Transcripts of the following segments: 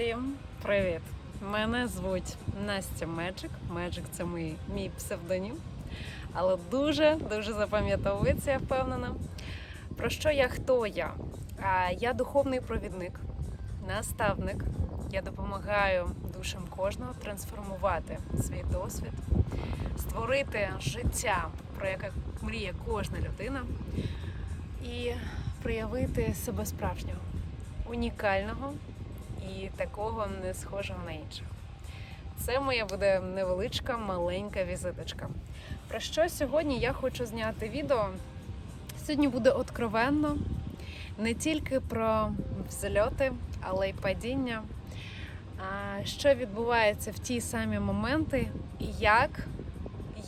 Всім привіт! Мене звуть Настя Меджик. Меджик це мій, мій псевдонім, але дуже дуже запам'ятовується, я впевнена. Про що я хто я? А, Я духовний провідник, наставник. Я допомагаю душам кожного трансформувати свій досвід, створити життя, про яке мріє кожна людина, і проявити себе справжнього, унікального і такого не схожого на інших. Це моя буде невеличка маленька візиточка. Про що сьогодні я хочу зняти відео? Сьогодні буде откровенно не тільки про взльоти, але й падіння. Що відбувається в ті самі моменти, і як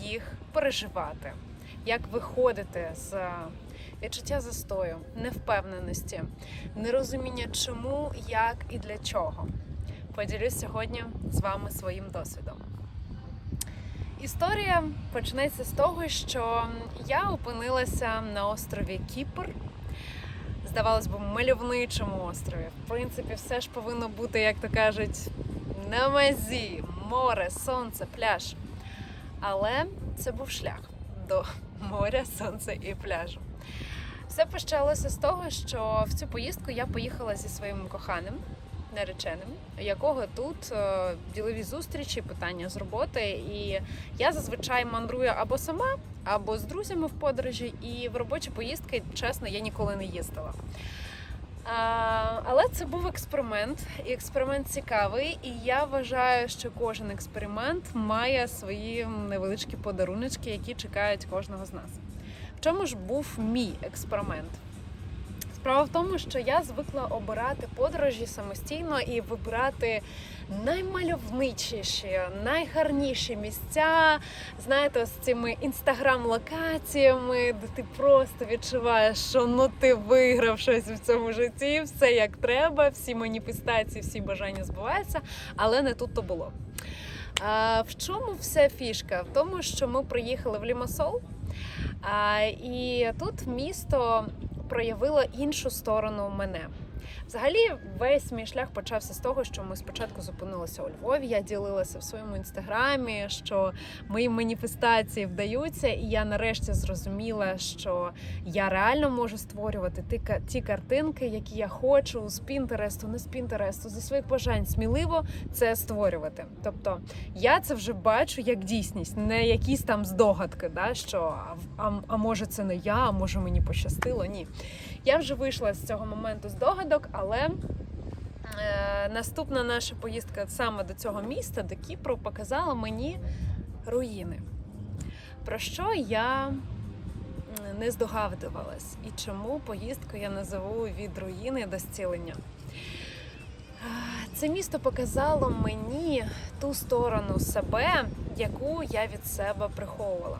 їх переживати, як виходити з відчуття застою, невпевненості, нерозуміння чому, як і для чого. Поділюсь сьогодні з вами своїм досвідом. Історія почнеться з того, що я опинилася на острові Кіпр. Здавалось би, мальовничому острові. В принципі, все ж повинно бути, як то кажуть, на мазі, море, сонце, пляж. Але це був шлях до моря, сонця і пляжу. Все почалося з того, що в цю поїздку я поїхала зі своїм коханим, нареченим, якого тут е, ділові зустрічі, питання з роботи. І я зазвичай мандрую або сама, або з друзями в подорожі. І в робочі поїздки, чесно, я ніколи не їздила. А, але це був експеримент, і експеримент цікавий. І я вважаю, що кожен експеримент має свої невеличкі подаруночки, які чекають кожного з нас. Чому ж був мій експеримент? Справа в тому, що я звикла обирати подорожі самостійно і вибирати наймальовничіші, найгарніші місця, знаєте, з цими інстаграм-локаціями, де ти просто відчуваєш, що ну ти виграв щось в цьому житті, все як треба, всі маніфестації, всі бажання збуваються, але не тут то було. А, в чому вся фішка? В тому, що ми приїхали в Лімасол, і тут місто проявило іншу сторону мене. Взагалі, весь мій шлях почався з того, що ми спочатку зупинилися у Львові. Я ділилася в своєму інстаграмі, що мої маніфестації вдаються, і я нарешті зрозуміла, що я реально можу створювати ті, ті картинки, які я хочу з Пінтересту, не з Пінтересту, зі своїх бажань сміливо це створювати. Тобто я це вже бачу як дійсність, не якісь там здогадки, да, що а, а може це не я, а може мені пощастило. Ні. Я вже вийшла з цього моменту здогадок, але е, наступна наша поїздка саме до цього міста, до Кіпру, показала мені руїни. Про що я не здогадувалась, і чому поїздку я назову від руїни до зцілення. Це місто показало мені ту сторону себе, яку я від себе приховувала.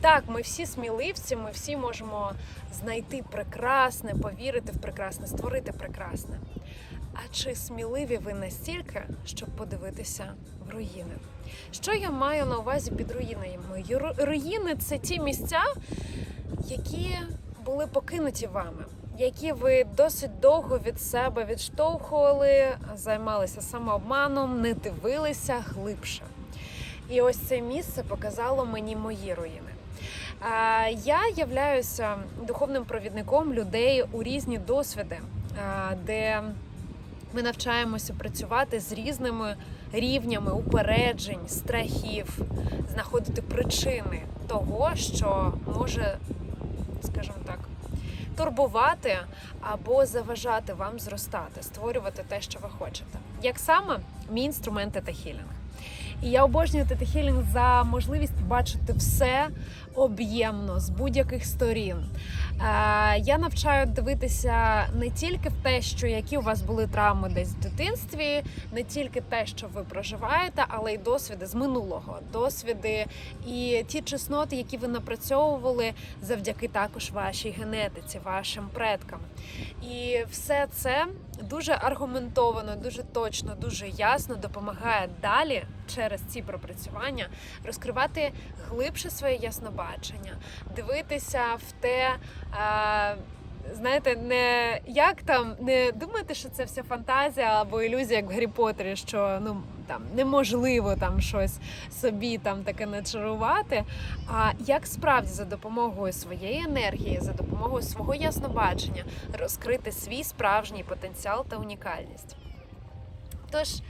Так, ми всі сміливці, ми всі можемо знайти прекрасне, повірити в прекрасне, створити прекрасне. А чи сміливі ви настільки, щоб подивитися в руїни? Що я маю на увазі під руїнами? Ру- Руїни це ті місця, які були покинуті вами, які ви досить довго від себе відштовхували, займалися самообманом, не дивилися глибше. І ось це місце показало мені мої руїни. Я являюся духовним провідником людей у різні досвіди, де ми навчаємося працювати з різними рівнями упереджень, страхів, знаходити причини того, що може, скажімо так, турбувати або заважати вам зростати, створювати те, що ви хочете. Як саме мій інструмент Тета Хілінг. І я обожнюю Тета Хілінг за можливість бачити все об'ємно з будь-яких сторін. Е, Я навчаю дивитися не тільки в те, що які у вас були травми десь в дитинстві, не тільки те, що ви проживаєте, але й досвіди з минулого, досвіди і ті чесноти, які ви напрацьовували завдяки також вашій генетиці, вашим предкам. І все це дуже аргументовано, дуже точно, дуже ясно допомагає далі через ці пропрацювання розкривати глибше своє яснобачення, дивитися в те, е, знаєте, не як там, не думати, що це вся фантазія або ілюзія, як в Гаррі Поттері, що ну там неможливо там щось собі там таке начарувати. А як справді за допомогою своєї енергії, за допомогою свого яснобачення розкрити свій справжній потенціал та унікальність. Tож, е,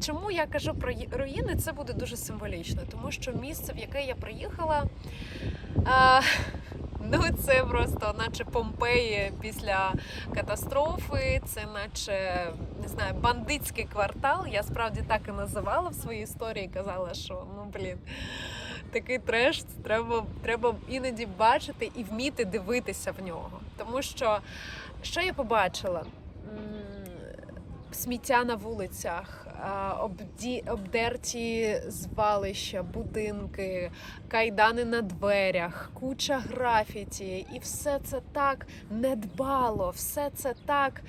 чому я кажу про руїни, це буде дуже символічно, тому що місце, в яке я приїхала, е, ну це просто наче Помпеї після катастрофи, це наче не знаю, бандитський квартал. Я справді так і називала в своїй історії, казала, що ну блін. Такий треш треба, треба іноді бачити і вміти дивитися в нього. Тому що що я побачила? Сміття на вулицях, обді, обдерті звалища, будинки, кайдани на дверях, куча графіті, і все це так недбало, все це так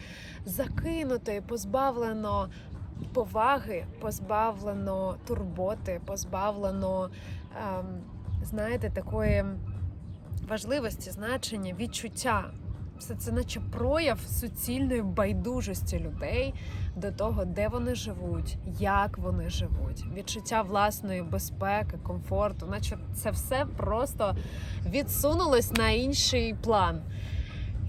закинуто і позбавлено поваги, позбавлено турботи, позбавлено, ем, знаєте, такої важливості, значення, відчуття. Все це наче прояв суцільної байдужості людей до того, де вони живуть, як вони живуть, відчуття власної безпеки, комфорту, наче це все просто відсунулось на інший план.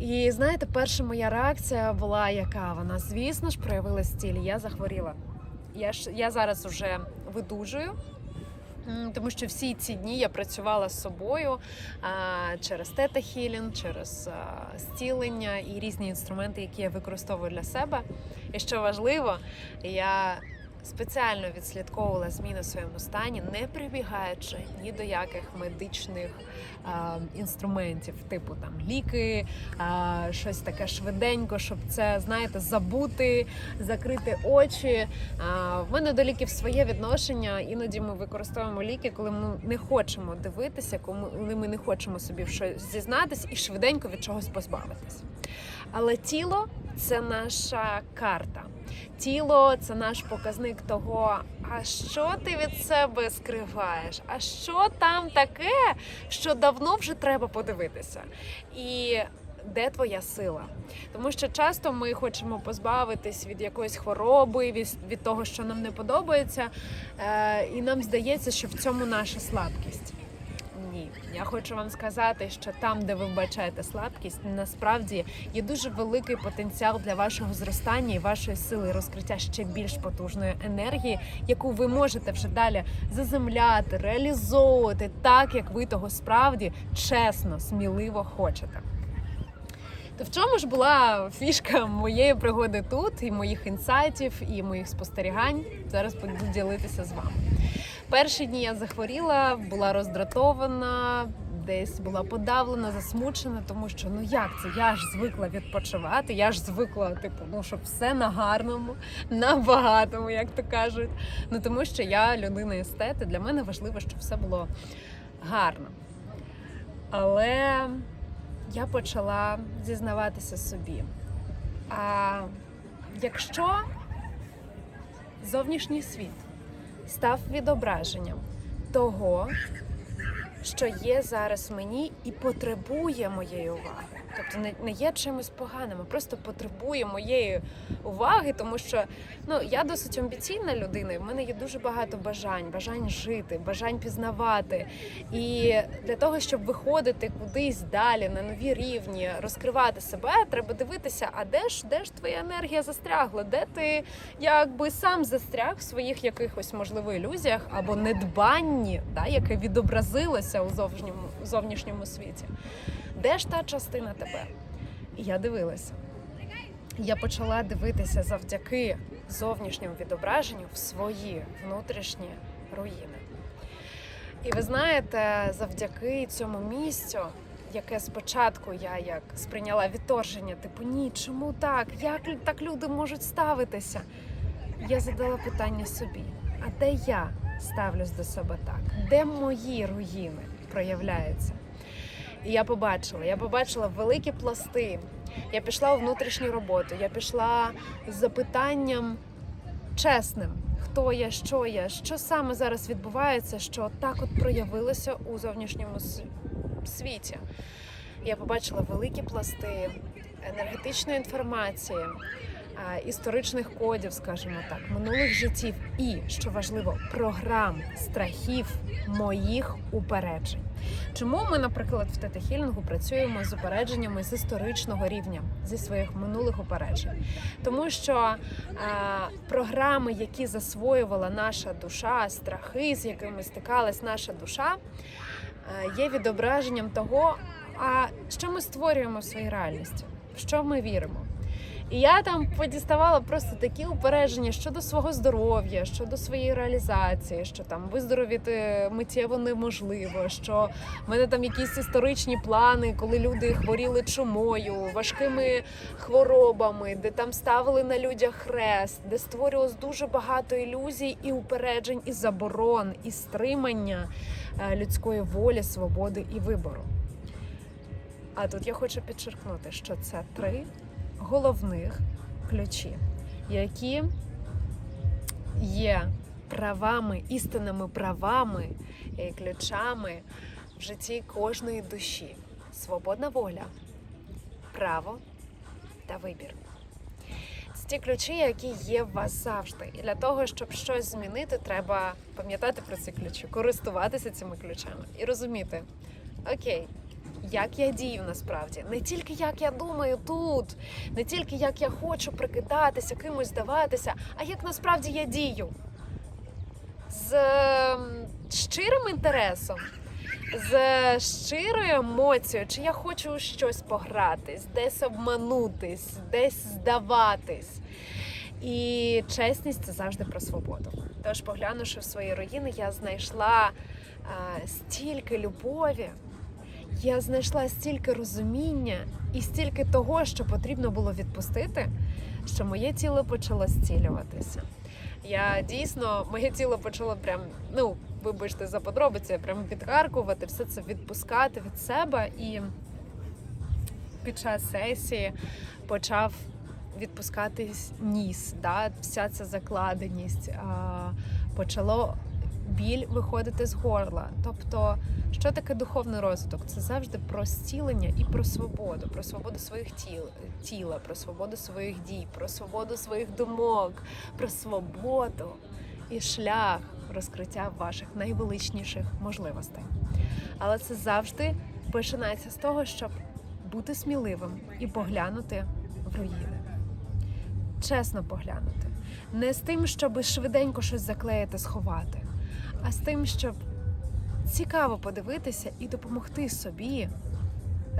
І знаєте, перша моя реакція була яка? Вона, звісно ж, проявилась тілі. Я захворіла. Я ж я зараз уже видужую. Тому що всі ці дні я працювала з собою через тета-хілінг, через а, зцілення і різні інструменти, які я використовую для себе. І що важливо, я спеціально відслідковувала зміни в своєму стані, не прибігаючи ні до яких медичних а, інструментів, типу там ліки, а, щось таке швиденько, щоб це знаєте, забути, закрити очі. А, в мене до ліків своє відношення. Іноді ми використовуємо ліки, коли ми не хочемо дивитися, коли ми не хочемо собі в щось зізнатись і швиденько від чогось позбавитись. Але тіло це наша карта. Тіло це наш показник того, а що ти від себе скриваєш, а що там таке, що давно вже треба подивитися. І де твоя сила? Тому що часто ми хочемо позбавитись від якоїсь хвороби, від, від того, що нам не подобається, е, і нам здається, що в цьому наша слабкість. Я хочу вам сказати, що там, де ви вбачаєте слабкість, насправді є дуже великий потенціал для вашого зростання і вашої сили розкриття ще більш потужної енергії, яку ви можете вже далі заземляти, реалізовувати так, як ви того справді чесно, сміливо хочете. То в чому ж була фішка моєї пригоди тут, і моїх інсайтів, і моїх спостерігань? Зараз буду ділитися з вами. Перші дні я захворіла, була роздратована, десь була подавлена, засмучена, тому що ну як це? Я ж звикла відпочивати, я ж звикла, типу, ну щоб все на гарному, на багатому, як то кажуть. Ну тому що я людина естет, і для мене важливо, щоб все було гарно. Але я почала зізнаватися собі. А якщо зовнішній світ став відображенням того, що є зараз мені і потребує моєї уваги. Тобто не, не є чимось поганим, а просто потребує моєї уваги, тому що ну я досить амбіційна людина, і в мене є дуже багато бажань, бажань жити, бажань пізнавати. І для того, щоб виходити кудись далі на нові рівні, розкривати себе, треба дивитися, а де ж де ж твоя енергія застрягла? Де ти якби сам застряг в своїх якихось можливо ілюзіях або недбанні, да, яке відобразилося у зовнішньому, у зовнішньому світі? Де ж та частина тебе? І я дивилася. Я почала дивитися завдяки зовнішньому відображенню в свої внутрішні руїни. І ви знаєте, завдяки цьому місцю, яке спочатку я як сприйняла відторження, типу ні, чому так? Як так люди можуть ставитися? Я задала питання собі: а де я ставлюсь до себе так? Де мої руїни проявляються? І я побачила, я побачила великі пласти. Я пішла у внутрішню роботу. Я пішла з запитанням чесним, хто я, що я, що саме зараз відбувається, що так от проявилося у зовнішньому світі. Я побачила великі пласти енергетичної інформації, історичних кодів, скажімо так, минулих життів і, що важливо, програм страхів моїх упереджень. Чому ми, наприклад, в тета-хілінгу працюємо з упередженнями з історичного рівня зі своїх минулих упереджень? Тому що е, програми, які засвоювала наша душа, страхи, з якими стикалась наша душа, е, є відображенням того, а що ми створюємо в своїй реальності, в що ми віримо. І я там подіставала просто такі упередження щодо свого здоров'я, щодо своєї реалізації, що там виздоровіти миттєво неможливо, що в мене там якісь історичні плани, коли люди хворіли чумою, важкими хворобами, де там ставили на людях хрест, де створювалось дуже багато ілюзій і упереджень, і заборон, і стримання е, людської волі, свободи і вибору. А тут я хочу підчеркнути, що це три головних ключі, які є правами, істинними правами і ключами в житті кожної душі. Свободна воля, право та вибір. Це ті ключі, які є в вас завжди. І для того, щоб щось змінити, треба пам'ятати про ці ключі, користуватися цими ключами і розуміти, окей, як я дію насправді, не тільки як я думаю тут, не тільки як я хочу прикидатися, кимось здаватися, а як насправді я дію. З ем, щирим інтересом, з щирою емоцією, чи я хочу щось погратись, десь обманутись, десь здаватись. І чесність це завжди про свободу. Тож, поглянувши в свої руїни, я знайшла а, стільки любові, я знайшла стільки розуміння і стільки того, що потрібно було відпустити, що моє тіло почало зцілюватися. Я дійсно, моє тіло почало прям, ну, вибачте за подробиці, прям відгаркувати, все це відпускати від себе. І під час сесії почав відпускатись ніс, да, вся ця закладеність, а, почало біль виходити з горла. Тобто, що таке духовний розвиток? Це завжди про зцілення і про свободу, про свободу своїх тіл, тіла, про свободу своїх дій, про свободу своїх думок, про свободу і шлях розкриття ваших найвеличніших можливостей. Але це завжди починається з того, щоб бути сміливим і поглянути в руїни. Чесно поглянути. Не з тим, щоб швиденько щось заклеїти, сховати, а з тим, щоб цікаво подивитися і допомогти собі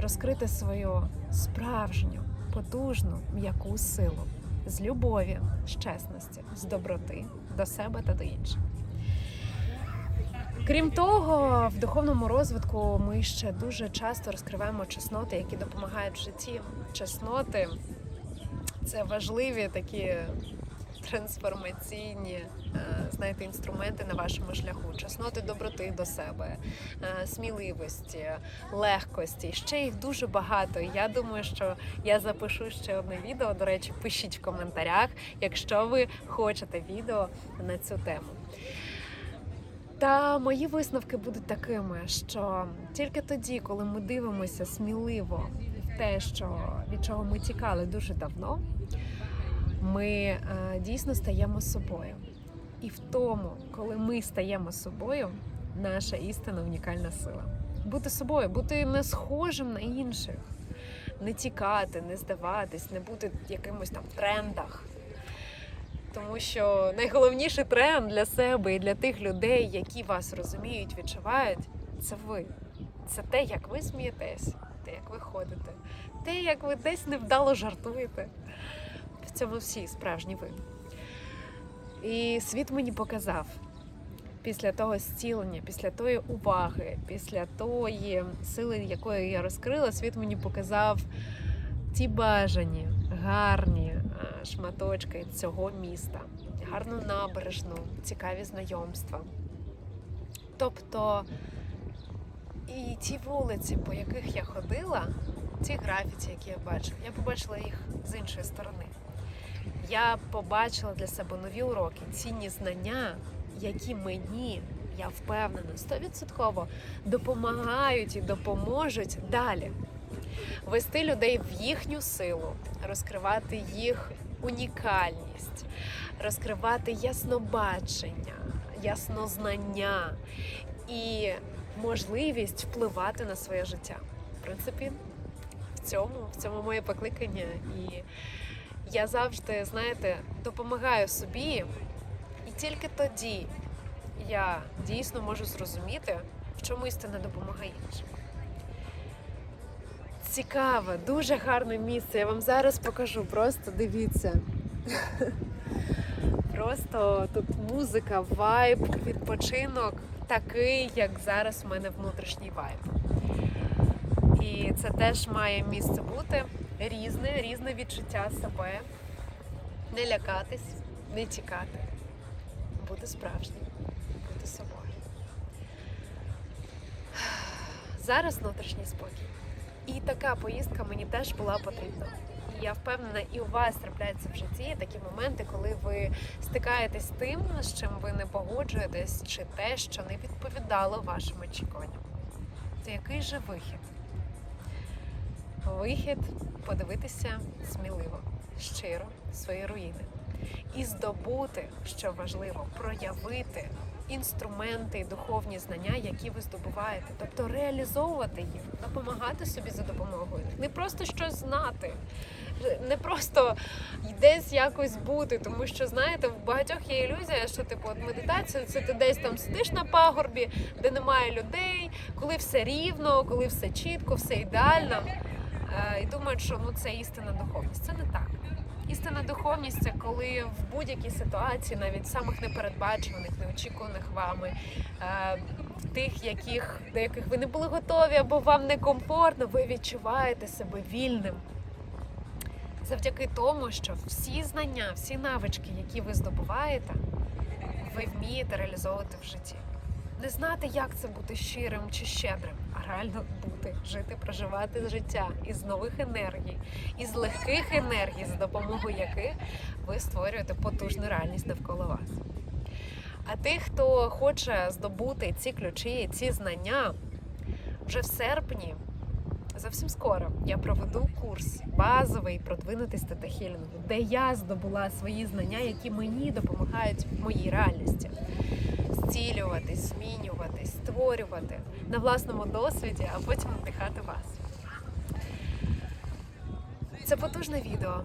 розкрити свою справжню, потужну, м'яку силу з любові, з чесності, з доброти до себе та до інших. Крім того, в духовному розвитку ми ще дуже часто розкриваємо чесноти, які допомагають в житті. Чесноти це важливі такі трансформаційні, е, знаєте, інструменти на вашому шляху. Чесноти доброти до себе, е, сміливості, легкості. Ще їх дуже багато. Я думаю, що я запишу ще одне відео. До речі, пишіть в коментарях, якщо ви хочете відео на цю тему. Та мої висновки будуть такими, що тільки тоді, коли ми дивимося сміливо в те, що від чого ми тікали дуже давно, ми е, дійсно стаємо собою. І в тому, коли ми стаємо собою, наша істина унікальна сила. Бути собою, бути не схожим на інших, не тікати, не здаватись, не бути якимось там в трендах. Тому що найголовніший тренд для себе і для тих людей, які вас розуміють, відчувають, це ви. Це те, як ви смієтесь, те, як ви ходите, те, як ви десь невдало жартуєте. Цьому всі справжні ви. І світ мені показав після того зцілення, після тої уваги, після тої сили, якої я розкрила, світ мені показав ті бажані, гарні е, шматочки цього міста, гарну набережну, цікаві знайомства. Тобто і ті вулиці, по яких я ходила, ті графіті, які я бачила, я побачила їх з іншої сторони. Я побачила для себе нові уроки, цінні знання, які мені, я впевнена, стовідсотково допомагають і допоможуть далі вести людей в їхню силу, розкривати їх унікальність, розкривати яснобачення, яснознання і можливість впливати на своє життя. В принципі, в цьому, в цьому моє покликання. І я завжди, знаєте, допомагаю собі, і тільки тоді я дійсно можу зрозуміти, в чому істина допомагає іншим. Цікаве, дуже гарне місце. Я вам зараз покажу. Просто дивіться. Просто тут музика, вайб, відпочинок такий, як зараз в мене внутрішній вайб. І це теж має місце бути різне, різне відчуття себе. Не лякатись, не тікати, бути справжнім, бути собою. Зараз внутрішній спокій. І така поїздка мені теж була потрібна. І я впевнена, і у вас трапляються в житті такі моменти, коли ви стикаєтесь з тим, з чим ви не погоджуєтесь, чи те, що не відповідало вашим очікуванням. То який же вихід? Вихід подивитися сміливо, щиро свої руїни. І здобути, що важливо, проявити інструменти і духовні знання, які ви здобуваєте, тобто реалізовувати їх, допомагати собі за допомогою, не просто щось знати, не просто десь якось бути, тому що знаєте, в багатьох є ілюзія, що типу от медитація це ти десь там сидиш на пагорбі, де немає людей, коли все рівно, коли все чітко, все ідеально. Е, І думають, що ну це істинна духовність. Це не так. Істинна духовність це коли в будь-якій ситуації, навіть самих непередбачуваних, неочікуваних вами, е, тих, яких до яких ви не були готові або вам некомфортно, ви відчуваєте себе вільним. Завдяки тому, що всі знання, всі навички, які ви здобуваєте, ви вмієте реалізовувати в житті. Не знати, як це бути щирим чи щедрим, реально бути, жити, проживати життя із нових енергій, із легких енергій, за допомогою яких ви створюєте потужну реальність навколо вас. А тих, хто хоче здобути ці ключі, ці знання, вже в серпні, зовсім скоро, я проведу курс базовий продвинутий з тета-хілінгу, де я здобула свої знання, які мені допомагають в моїй реальності зцілюватись, змінюватись, створювати на власному досвіді, а потім надихати вас. Це потужне відео,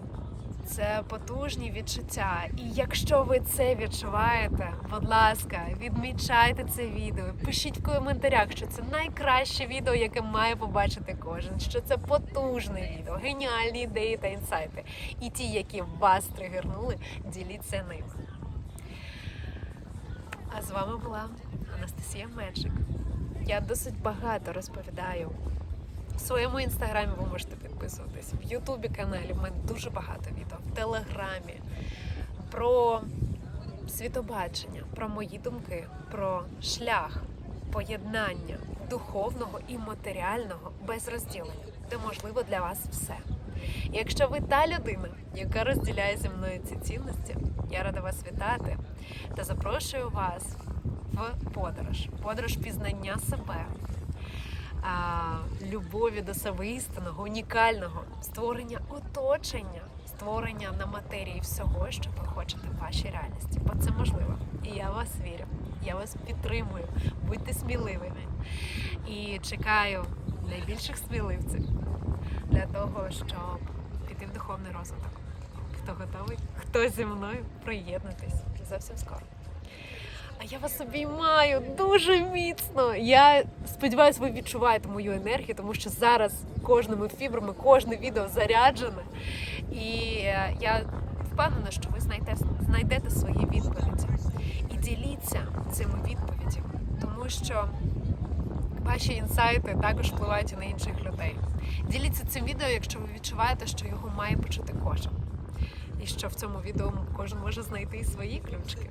це потужні відчуття. І якщо ви це відчуваєте, будь ласка, відмічайте це відео, пишіть в коментарях, що це найкраще відео, яке має побачити кожен, що це потужне відео, геніальні ідеї та інсайти. І ті, які вас тригернули, діліться ними. А з вами була Анастасія Меджик. Я досить багато розповідаю. В своєму інстаграмі ви можете підписуватись, в Ютубі каналі в мене дуже багато відео, в Телеграмі про світобачення, про мої думки, про шлях поєднання духовного і матеріального без розділення, де можливо для вас все. Якщо ви та людина, яка розділяє зі мною ці цінності, я рада вас вітати та запрошую вас в подорож, подорож пізнання себе, любові до себе істинного, унікального, створення оточення, створення на матерії всього, що ви хочете в вашій реальності. Бо це можливо. І я вас вірю. Я вас підтримую. Будьте сміливими. І чекаю найбільших сміливців для того, щоб піти в духовний розвиток. Хто готовий? Хто зі мною? Приєднуйтесь зовсім скоро. А я вас обіймаю дуже міцно. Я сподіваюся, ви відчуваєте мою енергію, тому що зараз кожними фібрами, кожне відео заряджене. І е, я впевнена, що ви знайдете, знайдете свої відповіді. І діліться цими відповідями, тому що ваші інсайти також впливають і на інших людей. Діліться цим відео, якщо ви відчуваєте, що його має почути кожен. І що в цьому відео кожен може знайти свої ключки.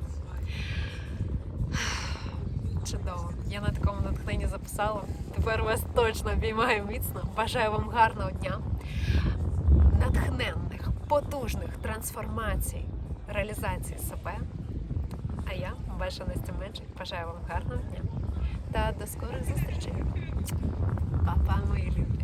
Чудово. Я на такому натхненні записала. Тепер вас точно обіймаю міцно. Бажаю вам гарного дня, натхненних, потужних трансформацій, реалізації себе. А я, ваша Настя Меджик, бажаю вам гарного дня та до скорих зустрічей. Па-па, мої любі!